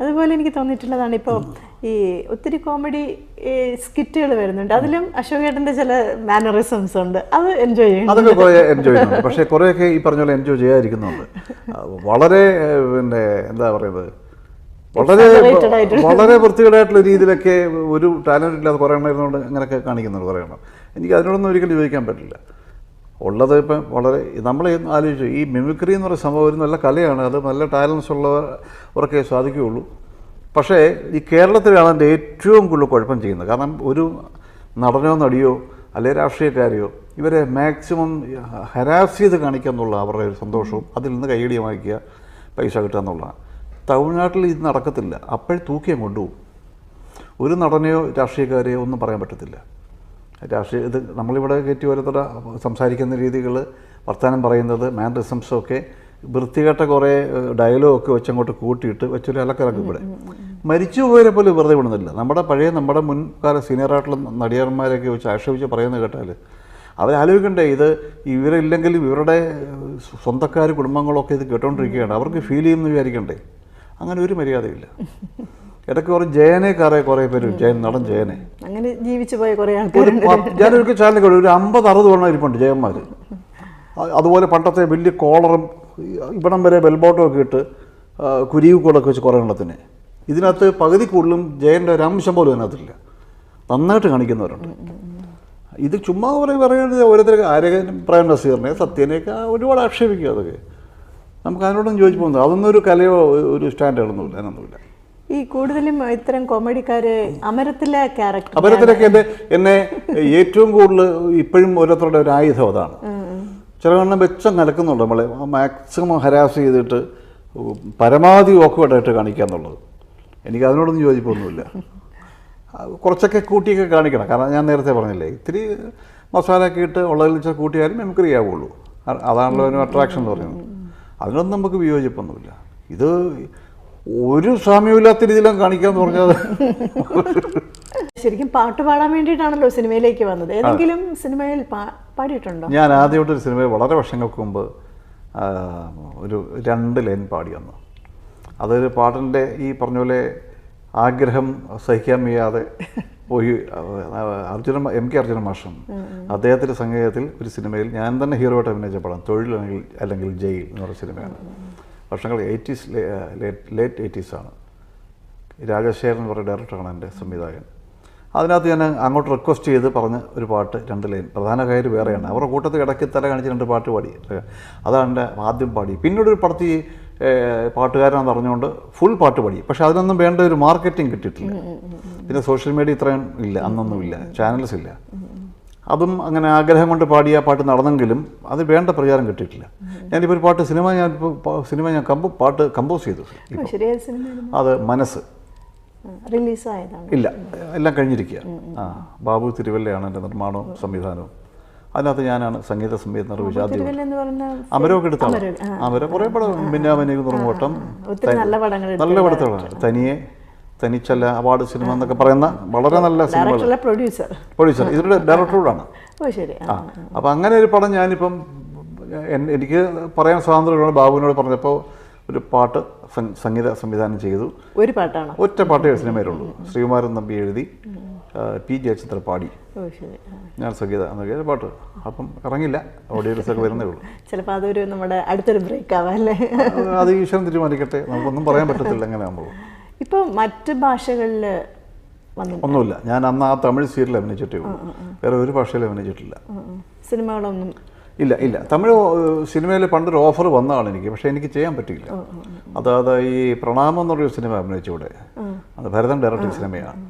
അതുപോലെ എനിക്ക് തോന്നിയിട്ടുള്ളതാണ് ഇപ്പോൾ ഈ ഒത്തിരി കോമഡി സ്കിറ്റുകൾ വരുന്നുണ്ട്. അതിലും അശോകേട്ടന്റെ ചില മാനറിസംസ് ഉണ്ട്. അത് എൻജോയ് ചെയ്യുന്നു അതൊക്കെ കുറേ എൻജോയ് ചെയ്യുന്നുണ്ട്. പക്ഷേ കുറേയൊക്കെ ഈ പറഞ്ഞ പോലെ എൻജോയ് ചെയ്യാതിരിക്കുന്നുണ്ട്. വളരെ പിന്നെ എന്താ പറയുന്നത്? വളരെ വളരെ വൃത്തികേടായിട്ടുള്ള രീതിയിലൊക്കെ ഒരു ടാലന്റ് ഇല്ലാതെ കുറേ എണ്ണം ഇരുന്നുകൊണ്ട് അങ്ങനെയൊക്കെ കാണിക്കുന്നുണ്ട് കുറേ എണ്ണം. എനിക്ക് അതിനോടൊന്നും ഒരിക്കലും ചോദിക്കാൻ പറ്റില്ല. ഉള്ളത് ഇപ്പം വളരെ നമ്മൾ ആലോചിച്ചു ഈ മിമിക്രി എന്ന് പറയുന്ന സംഭവം ഒരു നല്ല കലയാണ്. അത് നല്ല ടാലൻസ് ഉള്ളവർ ഉറക്കെ സാധിക്കുകയുള്ളൂ. പക്ഷേ ഈ കേരളത്തിലാണ് എന്റെ ഏറ്റവും കൂടുതൽ കുഴപ്പം ചെയ്യുന്നത്. കാരണം ഒരു നടനോ നടിയോ അല്ലെങ്കിൽ രാഷ്ട്രീയക്കാരെയോ ഇവരെ മാക്സിമം ഹരാസ് ചെയ്ത് കാണിക്കുക എന്നുള്ള അവരുടെ ഒരു സന്തോഷവും അതിൽ നിന്ന് കൈയടി വാങ്ങിക്കുക പൈസ കിട്ടുക എന്നുള്ളതാണ്. തമിഴ്നാട്ടിൽ ഇത് നടക്കത്തില്ല. അപ്പോഴേ തൂക്കിയും കൊണ്ടുപോകും. ഒരു നടനെയോ രാഷ്ട്രീയക്കാരെയോ ഒന്നും പറയാൻ പറ്റത്തില്ല. രാഷ്ട്രീയ ഇത് നമ്മളിവിടെ കയറ്റി ഓരോരുത്തരുടെ സംസാരിക്കുന്ന രീതികൾ വർത്തമാനം പറയുന്നത് ഒക്കെ വൃത്തികെട്ട കുറേ ഡയലോഗൊക്കെ വെച്ചങ്ങോട്ട് കൂട്ടിയിട്ട് വെച്ചൊരു അലക്കലൊക്കെ ഇവിടെ. മരിച്ചു പോയവരെ പോലും വെറുതെ വിടുന്നില്ല. നമ്മുടെ പഴയ നമ്മുടെ മുൻകാല സീനിയറായിട്ടുള്ള നടിയന്മാരെയൊക്കെ വെച്ച് ആക്ഷേപിച്ച് പറയുന്നത് കേട്ടാൽ അവരാലോചിക്കണ്ടേ ഇത് ഇവരില്ലെങ്കിലും ഇവരുടെ സ്വന്തക്കാർ കുടുംബങ്ങളൊക്കെ ഇത് കേട്ടോണ്ടിരിക്കുകയാണ്. അവർക്ക് ഫീൽ ചെയ്യുമെന്ന് വിചാരിക്കണ്ടേ? അങ്ങനെ ഒരു മര്യാദയില്ല. ഇടയ്ക്ക് കുറേ ജയനെ കറേ കുറേ പേര് ജയൻ നടൻ ജയനെ. അങ്ങനെ ജീവിച്ചു പോയ കുറേ ഞാനൊരിക്കൽ ചാനൽ ഒരു അമ്പത് അറുപത് വേണം ഇരിപ്പുണ്ട് ജയന്മാർ അതുപോലെ പണ്ടത്തെ വലിയ കോളറും ഇവിടം വരെ ബെൽബോട്ടമൊക്കെ ഇട്ട് ആ, കുരിയു കൂടൊക്കെ വെച്ച് കുറേ എണ്ണത്തിന്. ഇതിനകത്ത് പകുതി കൂടുതലും ജയന്റെ ഒരു അംശം പോലും അതിനകത്തില്ല നന്നായിട്ട് കാണിക്കുന്നവരുണ്ട്. ഇത് ചുമ്മാ പറയും പറയുന്നത് ഓരോരുത്തർ ആരെയും പ്രേം നസീറിനെ സത്യനെയൊക്കെ ഒരുപാട് ആക്ഷേപിക്കുക അതൊക്കെ. നമുക്ക് അതിനോടൊന്നും ചോദിച്ചു പോകുന്നത് അതൊന്നും ഒരു കലയോ ഒരു സ്റ്റാൻഡേർഡൊന്നുമില്ല അതിനൊന്നുമില്ല. ഈ കൂടുതലും ഇത്തരം കോമഡിക്കാര് അമരത്തിലെ ക്യാരക്ടർ അമരത്തിലൊക്കെ എന്റെ എന്നെ ഏറ്റവും കൂടുതൽ ഇപ്പോഴും ഓരോരുത്തരുടെ ഒരു ആയുധം അതാണ്. ചില കാരണം വെച്ചം നിലക്കുന്നുണ്ട് നമ്മളെ മാക്സിമം ഹരാസ് ചെയ്തിട്ട് പരമാവധി ഓക്കുവേഡായിട്ട് കാണിക്കുക എന്നുള്ളത്. എനിക്ക് അതിനോടൊന്നും യോജിപ്പൊന്നുമില്ല. കുറച്ചൊക്കെ കൂട്ടിയൊക്കെ കാണിക്കണം. കാരണം ഞാൻ നേരത്തെ പറഞ്ഞില്ലേ ഇത്തിരി മസാലയൊക്കെ ഇട്ട് ഉള്ളതിൽ വെച്ചാൽ കൂട്ടിയാലും മെമിക്രി ആവുള്ളൂ. അതാണല്ലോ ഒരു അട്രാക്ഷൻ എന്ന് പറയുന്നത്. അതിനൊന്നും നമുക്ക് വിയോജിപ്പൊന്നുമില്ല. ഇത് ഒരു സാമ്യമില്ലാത്ത രീതിയിലും കാണിക്കാമെന്ന് പറഞ്ഞാൽ ശരിക്കും പാട്ട് പാടാൻ വേണ്ടിയിട്ടാണല്ലോ സിനിമയിലേക്ക് വന്നത്. ഏതെങ്കിലും സിനിമയിൽ പാടിയിട്ടുണ്ടോ? ഞാൻ ആദ്യമായിട്ടൊരു സിനിമയിൽ വളരെ വർഷങ്ങൾക്ക് മുമ്പ് ഒരു രണ്ട് ലൈൻ പാടി വന്നു. അതൊരു പാട്ടിന്റെ ഈ പറഞ്ഞ പോലെ ആഗ്രഹം സഹിക്കാൻ വയ്യാതെ പോയി. അർജുന എം കെ അർജുന മാഷം അദ്ദേഹത്തിന്റെ സംഗീതത്തിൽ ഒരു സിനിമയിൽ ഞാൻ തന്നെ ഹീറോ ആയിട്ട് അഭിനയിച്ച പടം തൊഴിൽ അല്ലെങ്കിൽ അല്ലെങ്കിൽ ജയിൽ എന്ന് പറഞ്ഞ സിനിമയാണ്. വർഷങ്ങൾ എയ്റ്റീസ് ലേറ്റ് ലേറ്റ് എയ്റ്റീസാണ്. രാജശേഖരൻ എന്ന് പറയുന്ന ഡയറക്ടറാണ് എന്റെ സംവിധായകൻ. അതിനകത്ത് ഞാൻ അങ്ങോട്ട് റിക്വസ്റ്റ് ചെയ്ത് പറഞ്ഞ ഒരു പാട്ട് രണ്ട് ലൈൻ പ്രധാന കാര്യം വേറെയാണ്. അവരുടെ കൂട്ടത്തിൽ ഇടയ്ക്ക് തല കാണിച്ച് രണ്ട് പാട്ട് പാടി. അതാണ് എന്റെ ആദ്യം പാടി. പിന്നീട് ഒരു പടത്തി പാട്ടുകാരനാണെന്ന് അറിഞ്ഞുകൊണ്ട് ഫുൾ പാട്ട് പാടി. പക്ഷെ അതിനൊന്നും വേണ്ട ഒരു മാർക്കറ്റിംഗ് കിട്ടിയിട്ടില്ല. പിന്നെ സോഷ്യൽ മീഡിയ ഇത്രയും ഇല്ല അന്നൊന്നും ഇല്ല. ചാനൽസ് ഇല്ല. അതും അങ്ങനെ ആഗ്രഹം കൊണ്ട് പാടിയ പാട്ട് നടന്നെങ്കിലും അത് വേണ്ട പ്രചാരം കിട്ടിയിട്ടില്ല. ഞാനിപ്പോൾ ഒരു പാട്ട് സിനിമ ഞാൻ സിനിമ ഞാൻ കമ്പോ പാട്ട് കമ്പോസ് ചെയ്തു. അത് മനസ്സ്. റിലീസായതാണ്. ഇല്ല എല്ലാം കഴിഞ്ഞിരിക്കുക. ആ ബാബു തിരുവല്ലയാണ് എന്റെ നിർമ്മാണവും സംവിധാനവും. അതിനകത്ത് ഞാനാണ് സംഗീത സംവിധാനം നിർവഹിച്ച ആദ്യം അമരമൊക്കെ എടുത്താണ് അമരം കുറേ പടം മിന്നാമനി തുറമുവട്ടം ഒത്തിരി നല്ല പടത്തുകളാണ് തനിയെ തനിച്ചല്ല അവാർഡ് സിനിമ എന്നൊക്കെ പറയുന്ന വളരെ നല്ല സിനിമ പ്രൊഡ്യൂസർ പ്രൊഡ്യൂസർ ഇതിന്റെ ഡയറക്ടറോടാണ് ആ. അപ്പം അങ്ങനെ ഒരു പടം ഞാനിപ്പം എനിക്ക് പറയാൻ സ്വാതന്ത്ര്യമാണ് ബാബുവിനോട് പറഞ്ഞപ്പോൾ ഒരു പാട്ട് സംഗീത സംവിധാനം ചെയ്തു. ഒരു പാട്ടാണ്? ഒറ്റ പാട്ടേ സിനിമയിലുള്ളൂ. ശ്രീകുമാരൻ നമ്പി എഴുതി പി. ജയചന്ദ്ര പാടി ഞാൻ സംഗീത എന്നൊക്കെ പാട്ട്. അപ്പം ഇറങ്ങില്ല. ഓഡിയോ ഒക്കെ വരുന്നേ ഉള്ളൂ. ചിലപ്പോൾ അതൊരു നമ്മുടെ അടുത്തൊരു ബ്രേക്ക് ആവാം അല്ലേ? അത് ഈശ്വരൻ തീരുമാനിക്കട്ടെ. നമുക്കൊന്നും പറയാൻ പറ്റത്തില്ല എങ്ങനെ ആകുമ്പോൾ ഇപ്പോൾ മറ്റ് ഭാഷകളിൽ ഒന്നുമില്ല. ഞാൻ അന്ന് ആ തമിഴ് സീരിയൽ അഭിനയിച്ചിട്ടേ ഉള്ളൂ. വേറെ ഒരു ഭാഷയിൽ അഭിനയിച്ചിട്ടില്ല. സിനിമകളൊന്നും ഇല്ല ഇല്ല. തമിഴ് സിനിമയിൽ പണ്ടൊരു ഓഫർ വന്നതാണ് എനിക്ക് പക്ഷേ എനിക്ക് ചെയ്യാൻ പറ്റിയില്ല. അതായത് ഈ പ്രണാമം എന്നൊരു സിനിമ അഭിനയിച്ചൂടെ? അത് ഭരതൻ ഡയറക്ടർ സിനിമയാണ്.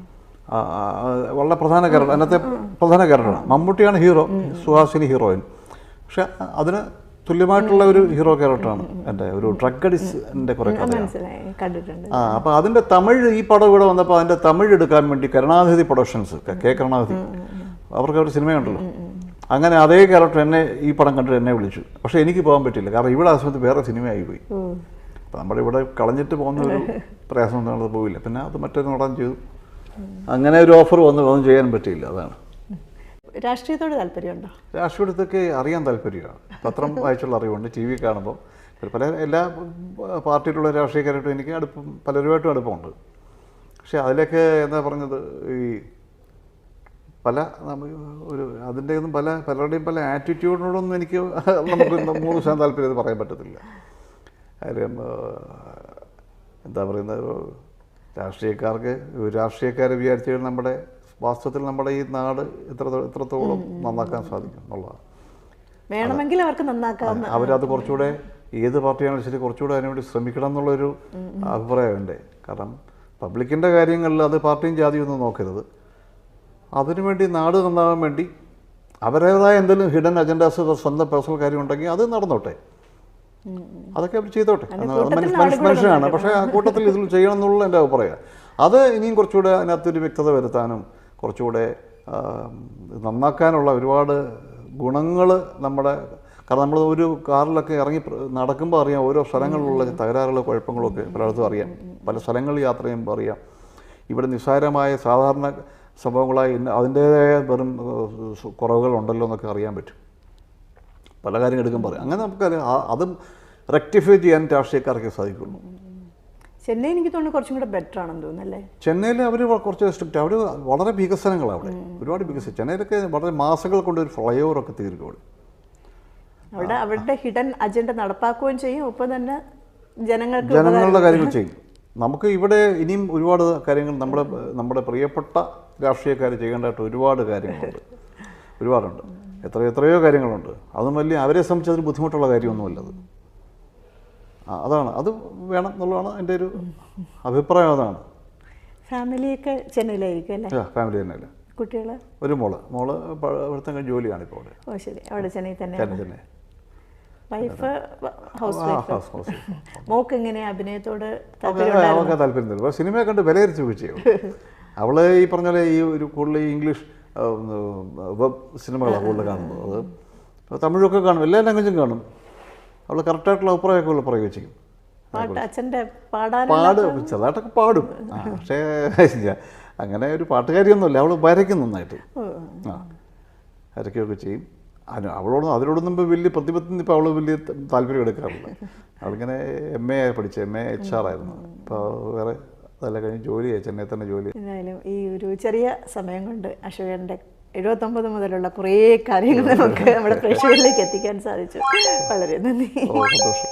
വളരെ പ്രധാന കാരണം അതിനകത്തെ പ്രധാന കാരണമാണ് മമ്മൂട്ടിയാണ് ഹീറോ സുഹാസിനി ഹീറോയിൻ. പക്ഷെ അതിന് തുല്യമായിട്ടുള്ള ഒരു ഹീറോ ക്യാരക്ടറാണ് എന്റെ ഒരു ഡ്രഗ് അഡിസിന്റെ കുറേ കഥയാണ്. ആ അപ്പോൾ അതിന്റെ തമിഴ് ഈ പടം ഇവിടെ വന്നപ്പോൾ അതിന്റെ തമിഴ് എടുക്കാൻ വേണ്ടി കരുണാനിധി പ്രൊഡക്ഷൻസ് കെ കരുണാനിധി. അവർക്ക് ഒരു സിനിമയുണ്ടല്ലോ. അങ്ങനെ അതേ ക്യാരക്ടർ എന്നെ ഈ പടം കണ്ടിട്ട് എന്നെ വിളിച്ചു. പക്ഷെ എനിക്ക് പോകാൻ പറ്റില്ല കാരണം ഇവിടെ ആ സമയത്ത് വേറെ സിനിമയായി പോയി. അപ്പം നമ്മുടെ ഇവിടെ കളഞ്ഞിട്ട് പോകുന്ന ഒരു പ്രയാസം ഒന്നും പോവില്ല പിന്നെ അത് മറ്റൊരു നടൻ ചെയ്തു. അങ്ങനെ ഒരു ഓഫർ വന്നു. ഒന്നും ചെയ്യാൻ പറ്റിയില്ല. അതാണ്. രാഷ്ട്രീയത്തോട് താല്പര്യമുണ്ടോ? രാഷ്ട്രീയത്തൊക്കെ അറിയാൻ താല്പര്യമാണ്. പത്രം വായിച്ചുള്ള അറിവുണ്ട്. ടി വി കാണുമ്പോൾ പല എല്ലാ പാർട്ടിയിലുള്ള രാഷ്ട്രീയക്കാരായിട്ടും എനിക്ക് അടുപ്പം പലരുമായിട്ടും അടുപ്പമുണ്ട്. പക്ഷെ അതിലൊക്കെ എന്താ പറഞ്ഞത്? ഈ പല ഒരു അതിന്റെ ഒന്നും പല പലരുടെയും പല ആറ്റിറ്റ്യൂഡിനോടൊന്നും എനിക്ക് നമുക്ക് മൂന്ന് ശതമാനം താല്പര്യം അത് പറയാൻ പറ്റത്തില്ല. കാര്യം എന്താ പറയുന്നത് രാഷ്ട്രീയക്കാർക്ക് രാഷ്ട്രീയക്കാരെ വിചാരിച്ചു നമ്മുടെ വാസ്തവത്തിൽ നമ്മുടെ ഈ നാട് എത്ര എത്രത്തോളം നന്നാക്കാൻ സാധിക്കും എന്നുള്ളതാണ്. വേണമെങ്കിൽ അവർക്ക് നന്നാക്കാം. അവരത് കുറച്ചുകൂടെ ഏത് പാർട്ടിയാണെങ്കിലും ശരി കുറച്ചുകൂടെ അതിനുവേണ്ടി ശ്രമിക്കണം എന്നുള്ളൊരു അഭിപ്രായമുണ്ട്. കാരണം പബ്ലിക്കിന്റെ കാര്യങ്ങളിൽ അത് പാർട്ടിയും ജാതിയും ഒന്നും നോക്കരുത്. അതിനുവേണ്ടി നാട് നന്നാവാൻ വേണ്ടി അവരുടേതായ എന്തെങ്കിലും ഹിഡൻ അജൻഡാസ് സ്വന്തം പേഴ്സണൽ കാര്യം ഉണ്ടെങ്കിൽ അത് നടന്നോട്ടെ. അതൊക്കെ അവർ ചെയ്തോട്ടെ. മനുഷ്യനാണ് പക്ഷേ ആ കൂട്ടത്തിൽ ഇതിൽ ചെയ്യണം എന്നുള്ള എന്റെ അഭിപ്രായം. അത് ഇനിയും കുറച്ചുകൂടെ അതിനകത്തൊരു വ്യക്തത വരുത്താനും കുറച്ചുകൂടെ നന്നാക്കാനുള്ള ഒരുപാട് ഗുണങ്ങൾ നമ്മുടെ കാരണം നമ്മൾ ഒരു കാറിലൊക്കെ ഇറങ്ങി നടക്കുമ്പോൾ അറിയാം ഓരോ സ്ഥലങ്ങളിലുള്ള തകരാറുകൾ കുഴപ്പങ്ങളൊക്കെ പലയിടത്തും അറിയാം. പല സ്ഥലങ്ങളിൽ യാത്ര ചെയ്യുമ്പോൾ അറിയാം. ഇവിടെ നിസ്സാരമായ സാധാരണ സംഭവങ്ങളായി അതിന്റേതായ വെറും കുറവുകളുണ്ടല്ലോ എന്നൊക്കെ അറിയാൻ പറ്റും. പല കാര്യങ്ങൾ എടുക്കുമ്പോൾ പറയാം. അങ്ങനെ നമുക്കറിയാം ആ- അതും റെക്ടിഫൈ ചെയ്യാൻ രാഷ്ട്രീയക്കാർക്ക് സാധിക്കുള്ളൂ. ചെന്നൈ എനിക്ക് തോന്നുന്നു കുറച്ചും കൂടെ ബെറ്റർ ആണെന്ന് തോന്നുന്നു അല്ലേ? ചെന്നൈയിൽ അവർ കുറച്ച് സ്ട്രിക്റ്റ് അവർ വളരെ വികസനങ്ങളാണ് അവിടെ. ഒരുപാട് വികസിച്ചു ചെന്നൈയിലൊക്കെ വളരെ മാസങ്ങൾ കൊണ്ട് ഒരു ഫ്ലൈ ഓവർ ഒക്കെ തീർക്കും അവിടെ. അവിടെ അവരുടെ ഹിഡൻ അജണ്ട നടപ്പാക്കുകയും ചെയ്യും. ഒപ്പം തന്നെ ജനങ്ങൾക്ക് ജനങ്ങളുടെ കാര്യങ്ങൾ ചെയ്യും. നമുക്ക് ഇവിടെ ഇനിയും ഒരുപാട് കാര്യങ്ങൾ നമ്മുടെ നമ്മുടെ പ്രിയപ്പെട്ട രാഷ്ട്രീയക്കാർ ചെയ്യേണ്ടതായിട്ട് ഒരുപാട് കാര്യങ്ങളുണ്ട്. ഒരുപാടുണ്ട്. എത്ര എത്രയോ കാര്യങ്ങളുണ്ട്. അതും വലിയ അവരെ സംബന്ധിച്ച് അതിന് ബുദ്ധിമുട്ടുള്ള കാര്യമൊന്നുമല്ല അത്. അതാണ്. അത് വേണം എന്നുള്ളതാണ് എന്റെ ഒരു അഭിപ്രായം. അതാണ്. ഫാമിലിയൊക്കെ ചെന്നൈയിലായിരിക്കും അല്ലേ? ഫാമിലി തന്നെയല്ല കുട്ടികൾ ഒരു മോൾ. മോൾ പ- ഇവിടുത്തെ ജോലിയാണ് ഇപ്പോൾ ഓ ശരി. അവിടെ ചെന്നൈ തന്നെ ചെന്നൈ തന്നെ വൈഫ് ഹൗസ് വൈഫ് മോക്ക് എങ്ങനെയാ അഭിനയത്തോട് അവൾക്ക് താല്പര്യം സിനിമയെ കണ്ട് വിലയിരുത്തി ചെയ്യും അവൾ ഈ പറഞ്ഞ പോലെ ഈ ഒരു കൂടുതൽ ഇംഗ്ലീഷ് വെബ് സിനിമകളാണ് കൂടുതൽ കാണുന്നത്. അത് ഇപ്പോൾ തമിഴൊക്കെ കാണും. എല്ലാ ലാംഗ്വേജും കാണും. അവൾ കറക്റ്റായിട്ടുള്ള അഭിപ്രായമൊക്കെ അവൾ പറയുകയും ചെയ്യും. പാടും ചെറുതായിട്ടൊക്കെ പാടും. പക്ഷേ അങ്ങനെ ഒരു പാട്ടുകാരിയൊന്നുമല്ല. അവൾ വരയ്ക്കും നന്നായിട്ട്. ആ വരയ്ക്കുകയൊക്കെ ചെയ്യും. അതിന് അവളോട് അതിനോടൊന്നും ഇപ്പോൾ വലിയ പ്രതിബദ്ധം ഇപ്പോൾ അവൾ വലിയ താല്പര്യം എടുക്കാറുണ്ട് അവളിങ്ങനെ എം എ പഠിച്ചു എം എ എച്ച് ആർ ആയിരുന്നു. ഇപ്പോൾ വേറെ നല്ല കഴിഞ്ഞ് ജോലി ചെന്നൈ തന്നെ ജോലി എന്തായാലും ഈ ഒരു ചെറിയ സമയം കൊണ്ട് അശോകന്റെ എഴുപത്തൊമ്പത് മുതലുള്ള കുറേ കാര്യങ്ങൾ നമുക്ക് നമ്മുടെ പ്രേക്ഷകരിലേക്ക് എത്തിക്കാൻ സാധിച്ചു. വളരെ നന്ദി. സന്തോഷം.